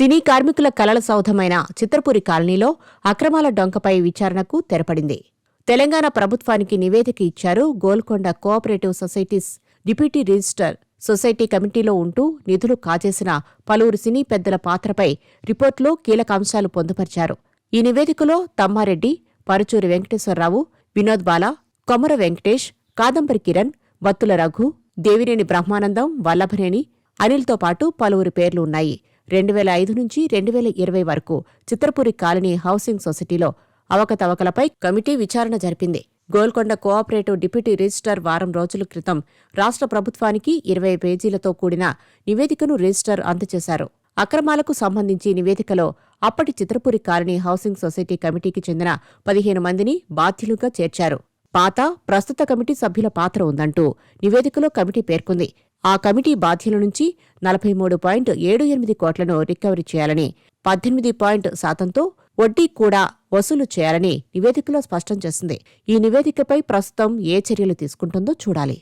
సినీ కార్మికుల కలల సౌధమైన చిత్రపురి కాలనీలో అక్రమాల డొంకపై విచారణకు తెరపడింది. తెలంగాణ ప్రభుత్వానికి నివేదిక ఇచ్చారు Golconda cooperative societies deputy register society కమిటీలో ఉంటూ నిధులు కాజేసిన పలువురు సినీ పెద్దల పాత్రపై రిపోర్టులో కీలక అంశాలు పొందుపరిచారు. ఈ నివేదికలో తమ్మారెడ్డి పరుచూరి వెంకటేశ్వరరావు వినోద్ బాల కొమర వెంకటేష్ కాదంబరి కిరణ్ బత్తుల రఘు దేవినేని బ్రహ్మానందం వల్లభనేని అనిల్తో పాటు పలువురు పేర్లు ఉన్నాయి. రెండు వేల ఐదు నుంచి రెండు వేల ఇరవై వరకు చిత్రపురి కాలనీ హౌసింగ్ సొసైటీలో అవకతవకలపై కమిటీ విచారణ జరిపింది. గోల్కొండ కోఆపరేటివ్ డిప్యూటీ రిజిస్టర్ వారం రోజుల క్రితం రాష్ట్ర ప్రభుత్వానికి ఇరవై పేజీలతో కూడిన నివేదికను రిజిస్టర్ అందజేశారు. అక్రమాలకు సంబంధించి నివేదికలో అప్పటి చిత్రపురి కాలనీ హౌసింగ్ సొసైటీ కమిటీకి చెందిన పదిహేను మందిని బాధ్యులుగా చేర్చారు. పాత ప్రస్తుత కమిటీ సభ్యుల పాత్ర ఉందంటూ నివేదికలో కమిటీ పేర్కొంది. ఆ కమిటీ బాధ్యుల నుంచి నలభై మూడు పాయింట్ ఏడు ఎనిమిది కోట్లను రికవరీ చేయాలని పద్దెనిమిది పాయింట్ శాతంతో వడ్డీ కూడా వసూలు చేయాలని నివేదికలో స్పష్టం చేసింది. ఈ నివేదికపై ప్రస్తుతం ఏ చర్యలు తీసుకుంటుందో చూడాలి.